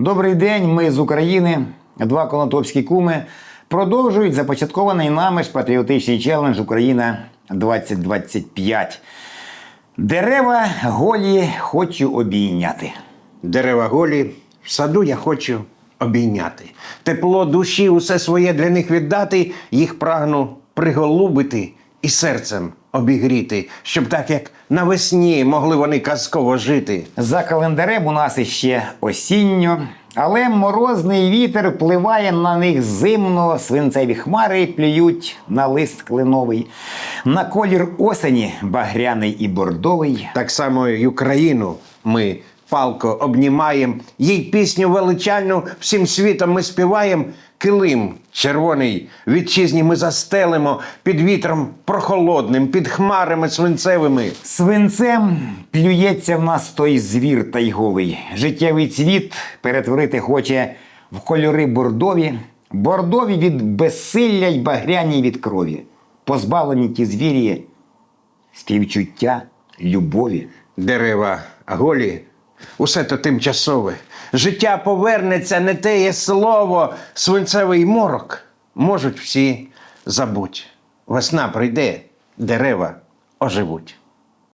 Добрий день, ми з України. Два конотопські куми продовжують започаткований нами ж патріотичний челендж Україна 2025. Дерева голі хочу обійняти. Дерева голі, в саду я хочу обійняти. Тепло душі, усе своє для них віддати, їх прагну приголубити і серцем обігріти, щоб так як навесні могли вони казково жити. За календарем у нас іще осінньо, але морозний вітер впливає на них зимно, свинцеві хмари плюють на лист кленовий, на колір осені багряний і бордовий. Так само і Україну ми палко обнімаємо, їй пісню величальну всім світом ми співаємо. Килим червоний вітчизні ми застелимо під вітром прохолодним, під хмарами свинцевими. Свинцем плюється в нас той звір тайговий. Життєвий цвіт перетворити хоче в кольори бордові, бордові від безсилля й багряні від крові. Позбавлені ті звірі співчуття, любові. Дерева голі, усе то тимчасове. Життя повернеться, не те є слово, свинцевий морок можуть всі забуть. Весна прийде, дерева оживуть.